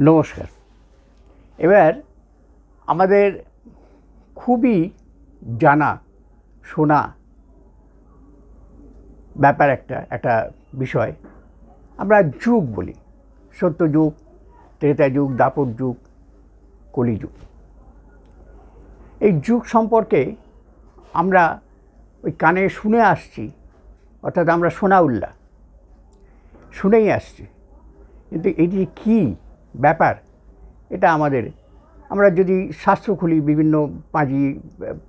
নমস্কার। এবার আমাদের খুবই জানা, শোনা ব্যাপার একটা একটা বিষয়। আমরা যুগ বলি, সত্য যুগ, ত্রেতা যুগ দাপর যুগ কলিযুগ এই যুগ সম্পর্কে আমরা ওই কানে শুনে আসছি, অর্থাৎ আমরা শোনা উল্লাহ শুনেই আসছি। কিন্তু এটি কী? ব্যাপার, এটা আমাদের। আমরা যদি শাস্ত্র খুলি, বিভিন্ন পাঁজি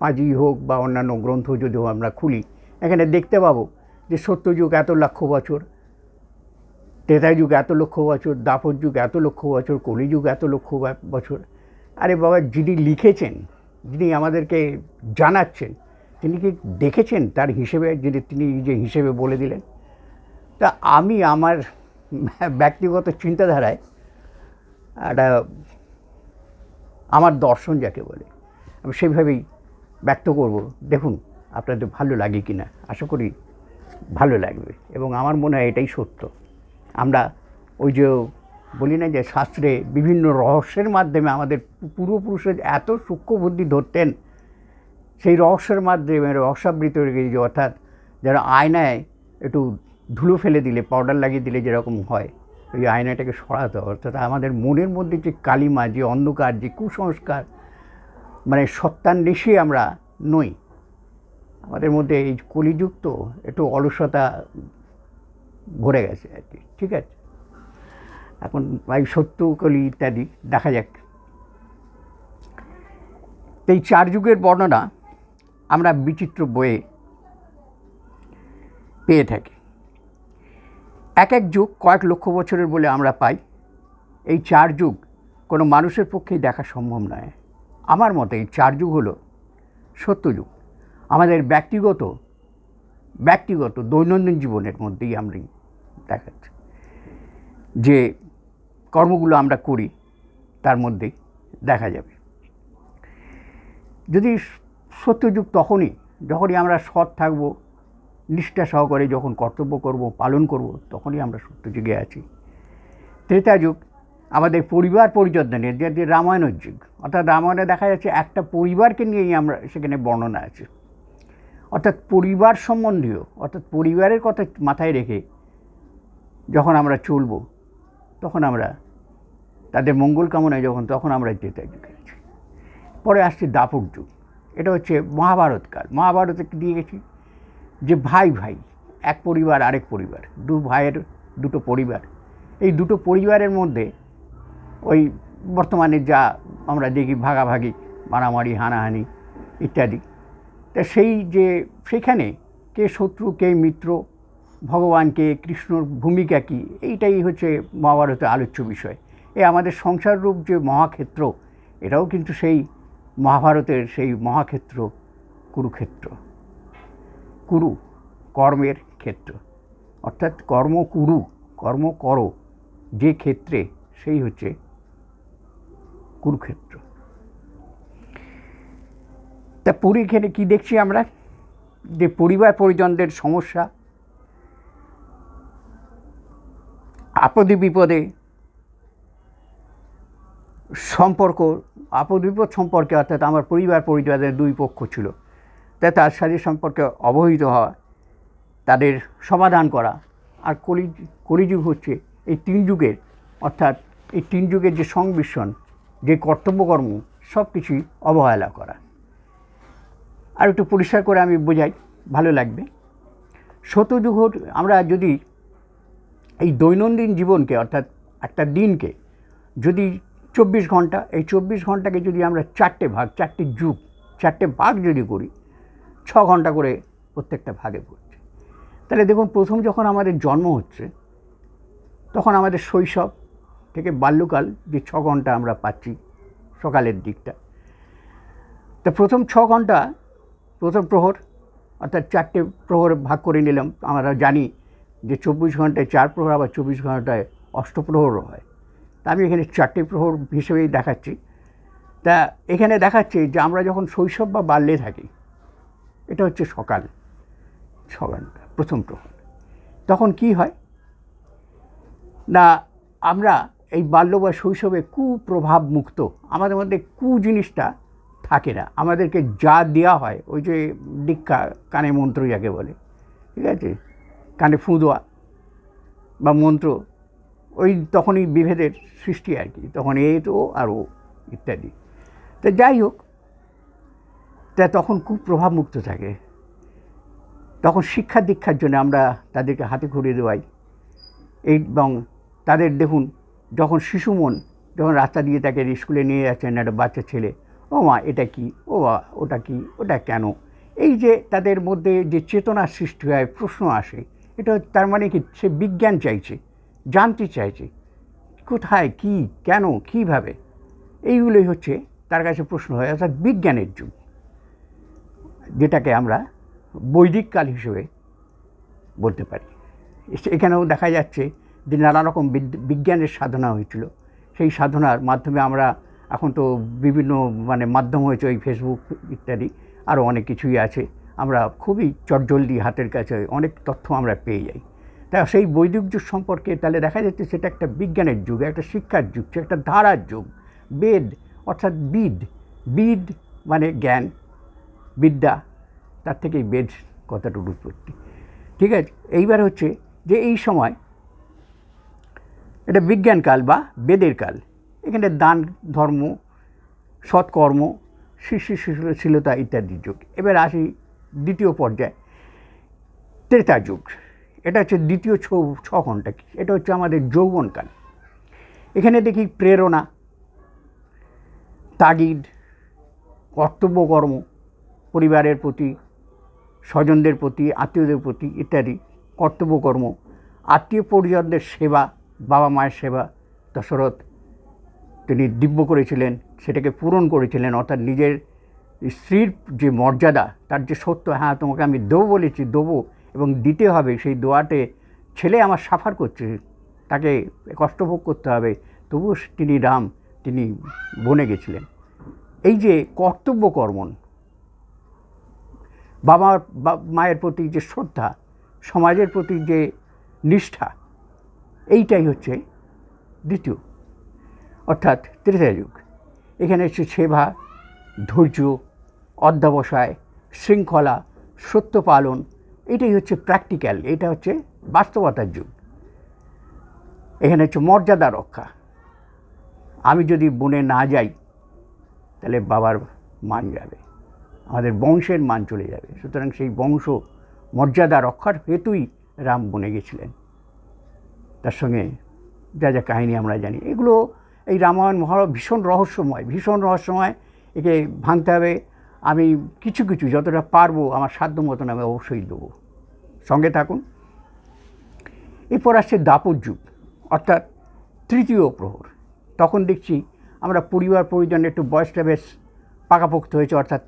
পাঁজি হোক বা অন্যান্য গ্রন্থ যদিও আমরা খুলি, এখানে দেখতে পাবো যে সত্যযুগ এত লক্ষ বছর, ত্রেতা যুগ এত লক্ষ বছর, দাপর যুগ এত লক্ষ বছর কলিযুগ এত লক্ষ বছর। আরে বাবা, যিনি লিখেছেন, যিনি আমাদেরকে জানাচ্ছেন, তিনি কি দেখেছেন তার হিসেবে যিনি তিনি যে হিসেবে বলে দিলেন? তা আমি আমার ব্যক্তিগত চিন্তাধারায় একটা আমার দর্শন যাকে বলে, আমি সেইভাবেই ব্যক্ত করব। দেখুন, আপনাদের ভালো লাগে কি না আশা করি ভালো লাগবে এবং আমার মনে হয় এটাই সত্য। আমরা ওই যে বলি না যে শাস্ত্রে বিভিন্ন রহস্যের মাধ্যমে আমাদের পূর্বপুরুষের এত সূক্ষ্ম বুদ্ধি ধরতেন, সেই রহস্যের মাধ্যমে রহস্যাবৃত হয়ে গেছে অর্থাৎ যারা আয়নায় একটু ধুলো ফেলে দিলে, পাউডার লাগিয়ে দিলে যেরকম হয় ওই আয়নাটাকে সরাতে হবে। অর্থাৎ আমাদের মনের মধ্যে যে কালিমা, যে অন্ধকার, যে কুসংস্কার মানে সত্যান্বেষী আমরা নই। আমাদের মধ্যে এই কলিযুগ তো একটু অলসতা ভরে গেছে আর কি। ঠিক আছে? এখন এই সত্য, কলি ইত্যাদি দেখা যাক। এই চার যুগের বর্ণনা আমরা বিচিত্র বইয়ে পেয়ে থাকি। এক এক যুগ কয়েক লক্ষ বছরের বলে আমরা পাই। এই চার যুগ কোনো মানুষের পক্ষেই দেখা সম্ভব নয়। আমার মতে এই চার যুগ হলো সত্যযুগ আমাদের ব্যক্তিগত ব্যক্তিগত দৈনন্দিন জীবনের মধ্যেই আমরা দেখাচ্ছি। যে কর্মগুলো আমরা করি, তার মধ্যেই দেখা যাবে। যদি সত্যযুগ তখনই, যখনই আমরা সৎ থাকব নিষ্ঠা সহকারে যখন কর্তব্য করব, পালন করব, তখনই আমরা সত্যযুগে আছি। ত্রেতা যুগ, আমাদের পরিবার পরিচর্যা নিয়ে, যে রামায়ণের যুগ। অর্থাৎ রামায়ণে দেখা যাচ্ছে একটা পরিবারকে নিয়েই আমরা সেখানে বর্ণনা আছে। অর্থাৎ পরিবার সম্বন্ধীয়, অর্থাৎ পরিবারের কথা মাথায় রেখে যখন আমরা চলব, তখন আমরা তাদের মঙ্গল কামনায় যখন, তখন আমরা যুগে আছি। পরে আসছে দাপর যুগ। এটা হচ্ছে মহাভারতকাল। মহাভারতে দিয়ে গেছি। যে ভাই ভাই, এক পরিবার, আরেক পরিবার, দু ভাইয়ের দুটো পরিবার, এই দুটো পরিবারের মধ্যে ওই বর্তমানে যা আমরা দেখি ভাগাভাগি, মারামারি, হানাহানি ইত্যাদি। তা সেই যে সেখানে কে শত্রু, কে মিত্র, ভগবান কে, কৃষ্ণর ভূমিকা কী, এইটাই হচ্ছে মহাভারতের আলোচ্য বিষয়। এ আমাদের সংসার রূপ যে মহাক্ষেত্র, এটাও কিন্তু সেই মহাভারতের সেই মহাক্ষেত্র, কুরুক্ষেত্র। কুরু, কর্মের ক্ষেত্র। অর্থাৎ কর্ম কুরু, কর্ম করো, যে ক্ষেত্রে সেই হচ্ছে কুরুক্ষেত্র। তা পুরী এখানে কী দেখছি আমরা? যে পরিবার পরিজনদের সমস্যা, আপদে বিপদে সম্পর্ক, আপদ বিপদ সম্পর্কে অর্থাৎ আমার পরিবার পরিজনদের দুই পক্ষ ছিল। তার সাথে সম্পর্কে অবহিত হওয়া, তাদের সমাধান করা আর কলি, কলিযুগ হচ্ছে এই তিন যুগের, অর্থাৎ এই তিন যুগের যে সংমিশ্রণ, যে কর্তব্যকর্ম সব কিছুই অবহেলা করা। আর একটু পরিষ্কার করে আমি বোঝাই, ভালো লাগবে। শতযুগ আমরা যদি এই দৈনন্দিন জীবনকে, অর্থাৎ একটা দিনকে যদি চব্বিশ ঘণ্টা, এই চব্বিশ ঘন্টাকে যদি আমরা চারটে ভাগ, চারটে যুগ, চারটে ভাগ যদি করি ছ ঘণ্টা করে প্রত্যেকটা ভাগে পড়ছে তাহলে দেখুন, প্রথম যখন আমাদের জন্ম হচ্ছে, তখন আমাদের শৈশব থেকে বাল্যকাল যে ছ ঘণ্টা আমরা পাচ্ছি সকালের দিকটা। তা প্রথম ছ ঘণ্টা প্রথম প্রহর, অর্থাৎ চারটে প্রহর ভাগ করে নিলাম। আমরা জানি যে চব্বিশ ঘন্টায় চার প্রহর, আবার চব্বিশ ঘন্টায় অষ্টপ্রহরও হয়। তা আমি এখানে চারটে প্রহর হিসেবেই দেখাচ্ছি। তা এখানে দেখাচ্ছে যে আমরা যখন শৈশব বা বাল্যে থাকি এটা হচ্ছে সকাল ঘণ্টা প্রথম প্রহর তখন কি হয়? না, আমরা এই বাল্য বা শৈশবে কুপ্রভাব মুক্ত আমাদের মধ্যে কু জিনিসটা থাকে না। আমাদেরকে যা দেওয়া হয়, ওই যে দীক্ষা, কানে মন্ত্র যাকে বলে, ঠিক আছে? কানে ফু দেওয়া বা মন্ত্র, ওই তখনই বিভেদের সৃষ্টি আর কি, তখন এ তো আর ও ইত্যাদি। তা যাই হোক তা তখন খুব প্রভাবমুক্ত থাকে। তখন শিক্ষা দীক্ষার জন্য আমরা তাদেরকে হাতে ঘুরিয়ে দেওয়াই। এবং তাদের দেখুন, যখন শিশু মন যখন রাস্তা দিয়ে তাকে স্কুলে নিয়ে যাচ্ছেন একটা বাচ্চা ছেলে, ও মা, এটা কি? ও বা ওটা কি? ওটা কেন? এই যে তাদের মধ্যে যে চেতনা সৃষ্টি হয়, প্রশ্ন আসে, এটা তার মানে কি? সে বিজ্ঞান চাইছে, জানতে চাইছে, কোথায়, কি, কেন, কীভাবে? এইগুলোই হচ্ছে তার কাছে প্রশ্ন হয়, অর্থাৎ বিজ্ঞানের যুগ। যেটাকে আমরা বৈদিক কাল হিসেবে বলতে পারি। এখানেও দেখা যাচ্ছে যে নানা রকম বিজ্ঞানের সাধনা হয়েছিল। সেই সাধনার মাধ্যমে আমরা এখন তো বিভিন্ন মানে মাধ্যম হয়েছে ওই ফেসবুক ইত্যাদি, আরও অনেক কিছুই আছে। আমরা খুবই চটজলদি হাতের কাছে অনেক তথ্য আমরা পেয়ে যাই। তা সেই বৈদিক যুগ সম্পর্কে তাহলে দেখা যাচ্ছে সেটা একটা বিজ্ঞানের যুগ, একটা শিক্ষার যুগ, সে একটা ধারার যুগ। বেদ অর্থাৎ বিদ বিদ মানে জ্ঞান বিদ্যা, তার থেকেই বেদ কথাটার উৎপত্তি। ঠিক আছে? এইবার হচ্ছে যে এই সময় এটা বিজ্ঞানকাল বা বেদের কাল। এখানে দান, ধর্ম, সৎকর্ম শিশুশীলতা ইত্যাদি যুগ। এবার আসি দ্বিতীয় পর্যায়ে, ত্রেতা যুগ। এটা হচ্ছে দ্বিতীয় ছ ছ ঘণ্টা কি? এটা হচ্ছে আমাদের যৌবনকাল এখানে দেখি প্রেরণা, তাগিদ, কর্তব্যকর্ম পরিবারের প্রতি, স্বজনদের প্রতি, আত্মীয়দের প্রতি ইত্যাদি কর্তব্যকর্ম, আত্মীয় পরিজনদের সেবা, বাবা মায়ের সেবা, দশরথ তিনি দিব্য করেছিলেন, সেটাকে পূরণ করেছিলেন, অর্থাৎ নিজের স্ত্রীর যে মর্যাদা, তার যে সত্য হ্যাঁ তোমাকে আমি দেবো বলেছি, দেবো এবং দিতে হবে, সেই দোয়াতে ছেলে আমার সাফার করছে, তাকে কষ্টভোগ করতে হবে, তবুও তিনি রাম, তিনি বনে গেছিলেন। এই যে কর্তব্য কর্মণ বাবা মায়ের প্রতি যে শ্রদ্ধা, সমাজের প্রতি যে নিষ্ঠা, এইটাই হচ্ছে দ্বিতীয়, অর্থাৎ তৃতীয় যুগ। এখানে হচ্ছে সেবা, ধৈর্য, অধ্যাবসায়, শৃঙ্খলা, সত্য পালন, এটাই হচ্ছে প্র্যাকটিক্যাল এটা হচ্ছে বাস্তবতার যুগ। এখানে হচ্ছে মর্যাদা রক্ষা। আমি যদি বনে না যাই, তাহলে বাবার মান যাবে। আমাদের বংশের মান চলে যাবে। সুতরাং সেই বংশ মর্যাদা রক্ষার হেতুই রাম বনে গেছিলেন। তার সঙ্গে যা যা কাহিনী আমরা জানি, এগুলো এই রামায়ণ মহাভারত ভীষণ রহস্যময় ভীষণ রহস্যময়। একে ভাঙতে হবে। আমি কিছু কিছু, যতটা পারব, আমার সাধ্য মতন আমি অবশ্যই দেবো। সঙ্গে থাকুন। এরপর আসছে দাপর যুগ, অর্থাৎ তৃতীয় প্রহর। তখন দেখছি আমরা পরিবার পরিজন একটু বয়সটা বেশ পাকাপোক্ত হয়েছে, অর্থাৎ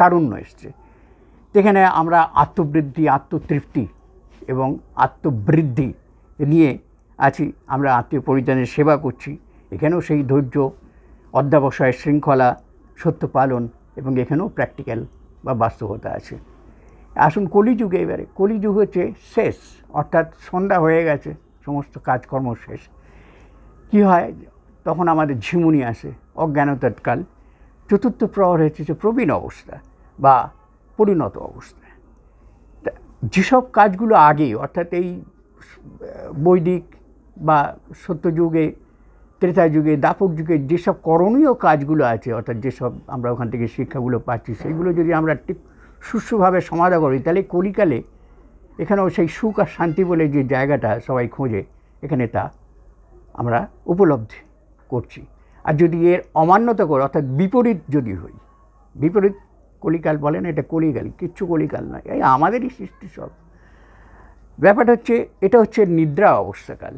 তারুণ্য এসছে। যেখানে আমরা আত্মবৃদ্ধি, আত্মতৃপ্তি এবং আত্মবৃদ্ধি নিয়ে আছি, আমরা আত্মীয় পরিজনের সেবা করছি। এখানেও সেই ধৈর্য, অধ্যাবসায় শৃঙ্খলা, সত্য পালন এবং এখানেও প্র্যাকটিক্যাল বা বাস্তবতা আছে। আসুন কলিযুগে এবারে, কলিযুগ হচ্ছে শেষ, অর্থাৎ সন্ধ্যা হয়ে গেছে, সমস্ত কাজকর্ম শেষ। কী হয়? তখন আমাদের ঝিমুনি আসে অজ্ঞানতার কাল চতুর্থ প্রহর হচ্ছে প্রবীণ অবস্থা। বা পরিণত অবস্থায়। যেসব কাজগুলো আগে, অর্থাৎ এই বৈদিক বা সত্যযুগে, ত্রেতা যুগে, দাপক যুগে যেসব করণীয় কাজগুলো আছে, অর্থাৎ যেসব আমরা ওখান থেকে শিক্ষাগুলো পাচ্ছি, সেগুলো যদি আমরা ঠিক সুষ্ঠুভাবে সমাধা করি, তাহলে কলিকালে এখানেও সেই সুখ আর শান্তি বলে যে জায়গাটা সবাই খোঁজে, এখানে তা আমরা উপলব্ধি করছি। আর যদি এর অমান্যতা করে, অর্থাৎ বিপরীত যদি হই, বিপরীত কলিকাল বলেন, এটা কলিকাল, কিচ্ছু কলিকাল নয়, এই আমাদেরই সৃষ্টি সব। ব্যাপারটা হচ্ছে, এটা হচ্ছে নিদ্রা অবস্থাকাল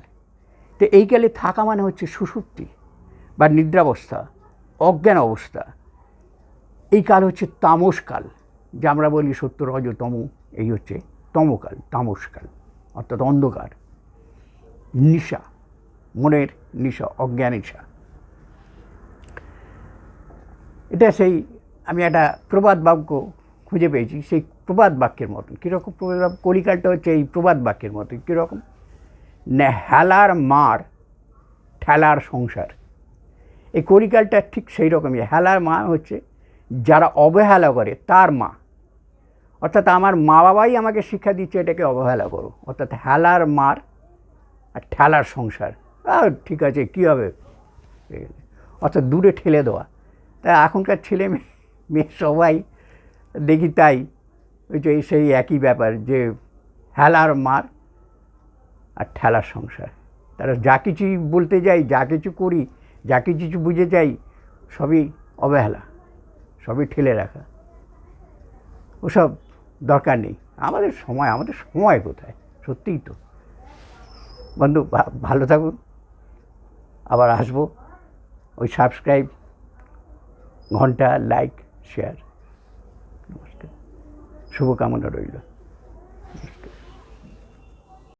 তো এই কালে থাকা মানে হচ্ছে সুষুপ্তি বা নিদ্রাবস্থা, অজ্ঞান অবস্থা। এই কাল হচ্ছে তামসকাল যে আমরা বলি সত্য, রজ, তম, এই হচ্ছে তমকাল তামসকাল অর্থাৎ অন্ধকার। নিশা, মনের নিশা অজ্ঞান নিশা। এটা সেই আমি একটা প্রবাদ বাক্য খুঁজে পেয়েছি, সেই প্রবাদ বাক্যের মতন। কীরকম প্রবাদ কলিকালটা হচ্ছে এই প্রবাদ বাক্যের মতন, কীরকম? না হেলার মার, ঠেলার সংসার। এই কলিকালটা ঠিক সেই রকমই হেলার মা হচ্ছে যারা অবহেলা করে, তার মা। অর্থাৎ আমার মা বাবাই আমাকে শিক্ষা দিচ্ছে এটাকে অবহেলা করো। অর্থাৎ হেলার মার আর ঠেলার সংসার। ঠিক আছে, কী হবে? অর্থাৎ দূরে ঠেলে দেওয়া। তাই এখনকার ছেলে মেয়ে মেয়ে সবাই দেখি তাই। ওই যে সেই একই ব্যাপার যে হেলার মার আর ঠেলার সংসার। তারা যা কিছুই বলতে যাই, যা কিছু করি, যা কিছু বুঝে যাই, সবই অবহেলা, সবই ঠেলে রাখা। ওসব দরকার নেই। আমাদের সময় আমাদের সময় কোথায়? সত্যিই তো। বন্ধু ভালো থাকুন। আবার আসব। ওই সাবস্ক্রাইব ঘণ্টা, লাইক শেয়ার। নমস্কার। শুভকামনা রইল। নমস্কার।